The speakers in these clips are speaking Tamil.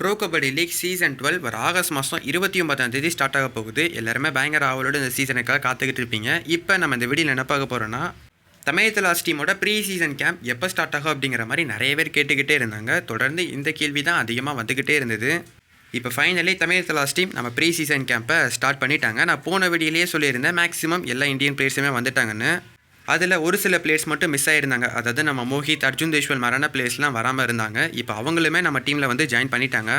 Pro kabaddi league season twelve வர ஆகஸ்ட் மாதம் இருபத்தி ஒன்பதாம் தேதி ஸ்டார்ட் ஆக போகுது. எல்லாருமே பயங்கர ஆவலோட இந்த சீசனுக்காக காத்துக்கிட்டு இருப்பீங்க. இப்போ நம்ம இந்த வீடியோ என்ன பார்க்க போகிறோன்னா தமிழ் லாஸ்ட் டீமோட ப்ரீ சீசன் கேம்ப் எப்போ ஸ்டார்ட் ஆகும் அப்படிங்கிற மாதிரி நிறைய பேர் கேட்டுக்கிட்டே இருந்தாங்க. தொடர்ந்து இந்த கேள்வி தான் அதிகமாக வந்துக்கிட்டே இருந்தது. இப்போ ஃபைனலி தமிழ் லாஸ்ட் டீம் நம்ம ப்ரீ சீசன் கேம்பை ஸ்டார்ட் பண்ணிட்டாங்க. நான் போன வீடியோலேயே சொல்லியிருந்தேன் மேக்ஸிமம் எல்லா இந்தியன் பிளேயர்ஸுமே வந்துட்டாங்கன்னு. அதில் ஒரு சில பிளேயர்ஸ் மட்டும் மிஸ் ஆகிருந்தாங்க அதாவது நம்ம மோஹித் அர்ஜுன் தேஷ்வல் மரண பிளேயர்ஸ்லாம் வராமல் இருந்தாங்க. இப்போ அவங்களுமே நம்ம டீமில் வந்து ஜாயின் பண்ணிட்டாங்க.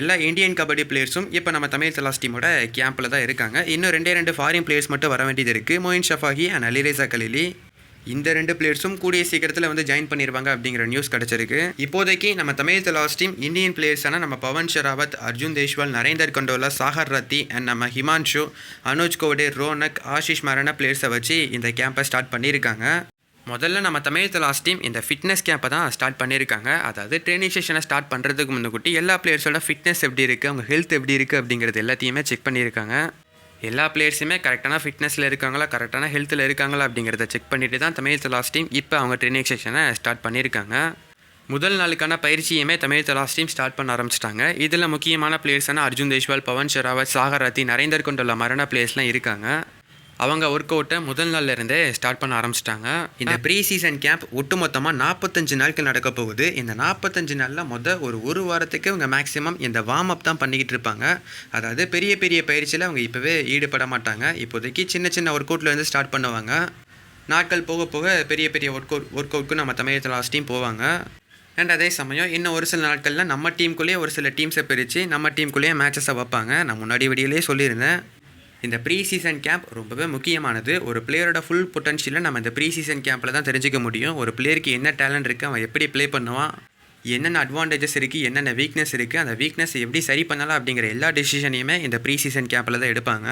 எல்லா இந்தியன் கபடி பிளேயர்ஸும் இப்போ நம்ம தமிழ் தலாஸ் டீமோட கேம்பில் தான் இருக்காங்க. இன்னும் ரெண்டே ரெண்டு ஃபாரின் பிளேயர்ஸ் மட்டும் வர வேண்டியது இருக்குது Moein Shafaghi and Alireza Khalili. இந்த ரெண்டு பிளேயர்ஸும் கூடிய சீக்கிரத்தில் வந்து ஜாயின் பண்ணிடுவாங்க அப்படிங்கிற நியூஸ் கிடச்சிருக்கு. இப்போதைக்கு நம்ம தமிழ் தலாஸ் டீம் இந்தியன் பிளேயர்ஸான நம்ம பவன் ஷெராவத் அர்ஜுன் தேஷ்வால் நரேந்தர் கண்டோலா சாகர் ரத்தி அண்ட் நம்ம ஹிமான்ஷு அனுஜ் கோடே ரோனக் ஆஷிஷ் மரண பிளேயர்ஸை வச்சு இந்த கேம்பை ஸ்டார்ட் பண்ணியிருக்காங்க முதல்ல நம்ம தமிழ் தலாஸ் டீம் இந்த ஃபிட்னஸ் கேம்பை தான் ஸ்டார்ட் பண்ணியிருக்காங்க அதாவது ட்ரைனிங் செஷனை ஸ்டார்ட் பண்ணுறதுக்கு முன்னாடி எல்லா பிளேயர்ஸோட ஃபிட்னஸ் எப்படி இருக்குது அவங்க ஹெல்த் எப்படி இருக்குது அப்படிங்கிறது எல்லாத்தையுமே செக் பண்ணியிருக்காங்க எல்லா பிளேயர்ஸுமே கரெக்டான ஃபிட்னஸில் இருக்காங்களா கரெக்டான ஹெல்த்தில் இருக்காங்களா அப்படிங்கிறத செக் பண்ணிட்டு தான் தமிழ் தலாஸ் டீம் இப்போ அவங்க ட்ரைனிங் செஷனை ஸ்டார்ட் பண்ணியிருக்காங்க. முதல் நாளுக்கான பயிற்சியுமே தமிழ் தலாஸ் டீம் ஸ்டார்ட் பண்ண ஆரம்பிச்சிட்டாங்க. இதில் முக்கியமான பிளேயர்ஸான அர்ஜுன் தேஷ்வால் பவன் ஷெராவத் சாகர் ரத்தி நரேந்தர் கொண்டுள்ள மரண பிளேயர்ஸ்லாம் இருக்காங்க. அவங்க ஒர்க் அவுட்டை முதல் நாள்ல இருந்தே ஸ்டார்ட் பண்ண ஆரம்பிச்சிட்டாங்க. இந்த ப்ரீ சீசன் கேம்ப் ஒட்டுமொத்தமாக நாற்பத்தஞ்சு நாட்கள் நடக்க போகுது. இந்த நாற்பத்தஞ்சு நாளில் மொதல் ஒரு ஒரு வாரத்துக்கு அவங்க மேக்ஸிமம் இந்த வார்ம் அப் தான் பண்ணிக்கிட்டு இருப்பாங்க. அதாவது பெரிய பெரிய பயிற்சியில் அவங்க இப்போவே ஈடுபட மாட்டாங்க. இப்போதைக்கு சின்ன சின்ன ஒர்க் அவுட்லேருந்து ஸ்டார்ட் பண்ணுவாங்க. நாட்கள் போக போக பெரிய பெரிய ஒர்க் அவுட் ஒர்க் அவுட்க்கு நம்ம தமிழ் லாஸ்ட் டீம் போவாங்க. அண்ட் அதே சமயம் இன்னும் ஒரு சில நாட்களில் நம்ம டீமுக்குள்ளேயே ஒரு சில டீம்ஸை பிரித்து நம்ம டீமுக்குள்ளேயே மேட்சஸை வைப்பாங்க. நான் முன்னாடி வீடியோலேயே சொல்லியிருந்தேன். இந்த ப்ரீ சீசன் கேம்ப் ரொம்பவே முக்கியமானது. ஒரு பிளேயரோட ஃபுல் பொட்டன்ஷியலை நம்ம இந்த ப்ரீ சீசன் கேம்பில் தான் தெரிஞ்சிக்க முடியும். ஒரு பிளேயருக்கு என்ன டேலண்ட் இருக்குது அவன் எப்படி ப்ளே பண்ணுவான் என்னென்ன அட்வான்டேஜஸ் இருக்குது என்னென்ன வீக்னஸ் இருக்குது அந்த வீக்னஸ் எப்படி சரி பண்ணலாம் அப்படிங்கிற எல்லா டிசிஷனையுமே இந்த ப்ரீ சீசன் கேம்பில் தான் எடுப்பாங்க.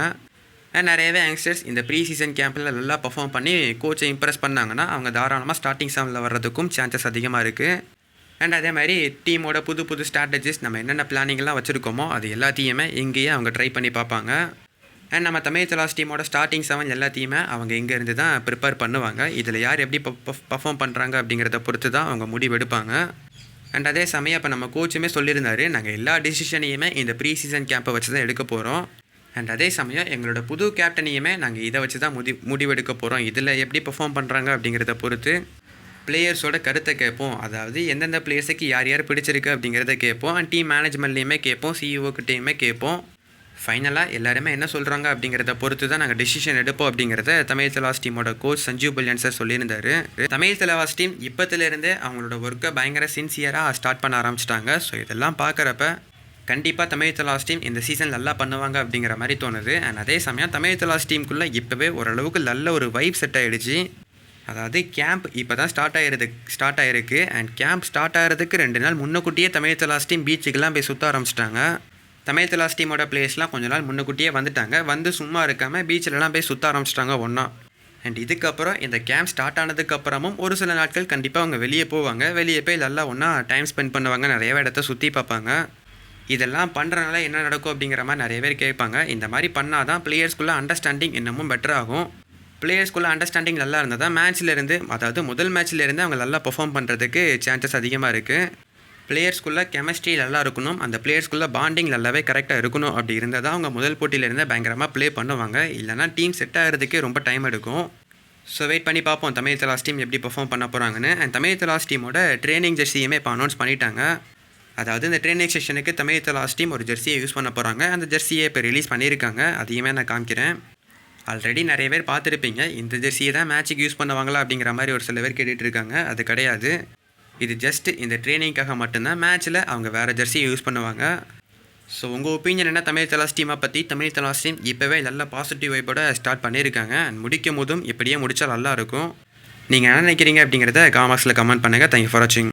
அண்ட் நிறையவே யங்ஸ்டர்ஸ் இந்த ப்ரீ சீசன் கேம்பில் நல்லா பர்ஃபார்ம் பண்ணி கோச்சை இம்ப்ரெஸ் பண்ணாங்கன்னா அவங்க தாராளமாக ஸ்டார்டிங் செவனில் வர்றதுக்கும் சான்சஸ் அதிகமாக இருக்குது அண்ட் அதே மாதிரி டீமோட புது புது ஸ்ட்ராட்டஜிஸ் நம்ம என்னென்ன பிளானிங்லாம் வச்சுருக்கோமோ அது எல்லாத்தையுமே இங்கேயே அவங்க ட்ரை பண்ணி பார்ப்பாங்க. அண்ட் நம்ம தமிழ் தலாஸ் டீமோட ஸ்டார்டிங் செவன் எல்லாத்தையுமே அவங்க இங்கேருந்து தான் ப்ரிப்பேர் பண்ணுவாங்க. இதில் யார் எப்படி பர்ஃபார்ம் பண்ணுறாங்க அப்படிங்கிறத பொறுத்து தான் அவங்க முடிவெடுப்பாங்க அண்ட் அதே சமயம் இப்போ நம்ம கோச்சுமே சொல்லியிருந்தாரு நாங்கள் எல்லா டிசிஷனையுமே இந்த ப்ரீ சீசன் கேம்பை வச்சு தான் எடுக்க போகிறோம் அண்ட் அதே சமயம் எங்களோட புது கேப்டனையுமே நாங்கள் இதை வச்சு தான் முடி முடிவெடுக்க போகிறோம் இதில் எப்படி பெர்ஃபார்ம் பண்ணுறாங்க அப்படிங்கிறத பொறுத்து பிளேயர்ஸோட கருத்தை கேட்போம். அதாவது எந்தெந்த பிளேயர்ஸுக்கு யார் யார் பிடிச்சிருக்கு அப்படிங்கிறத கேட்போம். அண்ட் டீம் மேனேஜ்மெண்ட்லேயுமே கேட்போம். சிஇஓ கிட்டேயுமே கேட்போம். ஃபைனலாக எல்லாருமே என்ன சொல்கிறாங்க அப்படிங்கிறத பொறுத்து தான் நாங்கள் டெசிஷன் எடுப்போம் அப்படிங்கிறத தமிழ் தலாஸ் டீமோட கோச் சஞ்சீவ் பல்யான் சார் சொல்லியிருந்தாரு. தமிழ் தலாஸ் டீம் இப்போத்துலேருந்தே அவங்களோட ஒர்க்கை பயங்கர சின்சியராக ஸ்டார்ட் பண்ண ஆரம்பிச்சிட்டாங்க. ஸோ இதெல்லாம் பார்க்குறப்ப கண்டிப்பாக தமிழ் தலாஸ் டீம் இந்த சீசன் நல்லா பண்ணுவாங்க அப்படிங்கிற மாதிரி தோணுது. அண்ட் அதே சமயம் தமிழ் தலாஸ் டீமுக்குள்ளே இப்போவே ஓரளவுக்கு நல்ல ஒரு வைப் செட் ஆகிடுச்சு அதாவது கேம்ப் இப்போ தான் ஸ்டார்ட் ஆகிறது ஸ்டார்ட் ஆகிருக்கு அண்ட் கேம்ப் ஸ்டார்ட் ஆகிறதுக்கு ரெண்டு நாள் முன்னக்கூட்டியே தமிழ் தலாஸ் டீம் பீச்சுக்கெல்லாம் போய் சுற்ற ஆரம்பிச்சிட்டாங்க. தமிழ் தலாஸ் டீமோட பிளேயர்ஸ்லாம் கொஞ்ச நாள் முன்னக்கூட்டியே வந்துட்டாங்க. வந்து சும்மா இருக்காமல் பீச்சிலலாம் போய் சுற்ற ஆரம்பிச்சிட்டாங்க ஒன்றா அண்ட் இதுக்கப்புறம் இந்த கேம்ப் ஸ்டார்ட் ஆனதுக்கப்புறமும் ஒரு சில நாட்கள் கண்டிப்பாக அவங்க வெளியே போவாங்க. வெளியே போய் நல்லா ஒன்றா டைம் ஸ்பெண்ட் பண்ணுவாங்க. நிறைய இடத்த சுற்றி பார்ப்பாங்க. இதெல்லாம் பண்ணுறனால என்ன நடக்கும் அப்படிங்கிற மாதிரி நிறைய பேர் கேட்பாங்க. இந்த மாதிரி பண்ணால் தான் பிளேயர்ஸ்குள்ளே அண்டர்ஸ்டாண்டிங் இன்னமும் பெட்டர் ஆகும். பிளேயர்ஸ்குள்ளே அண்டர்ஸ்டாண்டிங் நல்லா இருந்தால் தான் மேட்ச்லேருந்து அதாவது முதல் மேட்ச்லேருந்து அவங்க நல்லா பெர்ஃபார்ம் பண்ணுறதுக்கு சான்சஸ் அதிகமாக இருக்குது பிளேயர்ஸ்குள்ளே கெமிஸ்ட்ரி நல்லா இருக்கணும். அந்த பிளேயர்ஸ்குள்ளே பாண்டிங் நல்லாவே கரெக்டாக இருக்கணும். அப்படி இருந்தால் தான் அவங்க முதல் போட்டியிலேருந்து பயங்கரமாக ப்ளே பண்ணுவாங்க. இல்லைனா டீம் செட் ஆகிறதுக்கே ரொம்ப டைம் எடுக்கும். ஸோ வெயிட் பண்ணி பார்ப்போம். தமிழ் தலாஸ் டீம் எப்படி பர்ஃபார்ம் பண்ண போகிறாங்கன்னு அண்ட் தமிழ் தலாஸ் டீமோட ட்ரைனிங் ஜெர்சியுமே இப்போ அனௌன்ஸ் பண்ணிட்டாங்க. அதாவது இந்த ட்ரைனிங் செஷனுக்கு தமிழ் தலாஸ் டீம் ஒரு ஜெர்சியை யூஸ் பண்ண போகிறாங்க அந்த ஜெர்சியை இப்போ ரிலீஸ் பண்ணியிருக்காங்க. அதையுமே நான் காமிக்கிறேன். ஆல்ரெடி நிறைய பேர் பார்த்துருப்பீங்க. இந்த ஜெர்சியை தான் மேட்ச்சுக்கு யூஸ் பண்ணுவாங்களா அப்படிங்கிற மாதிரி ஒரு சில பேர் கேட்டுட்டு இருக்காங்க. அது கிடையாது. இது ஜஸ்ட் இந்த ட்ரைனிங்காக மட்டும்தான். மேட்ச்சில் அவங்க வேறு ஜெர்சியை யூஸ் பண்ணுவாங்க. ஸோ உங்கள் ஒப்பீனியன் என்ன? தமிழ் தலாஸ் டீமை பற்றி தமிழ் தலாஸ் டீம் இப்போவே நல்ல பாசிட்டிவ் வைப்போட ஸ்டார்ட் பண்ணியிருக்காங்க. அண்ட் முடிக்கும் போதும் இப்படியே முடித்தா நல்லா இருக்கும். நீங்கள் என்ன நினைக்கிறீங்க அப்படிங்கிறத காமர்ஸில் கமெண்ட் பண்ணுங்கள் தேங்க்யூ ஃபார் வாட்சிங்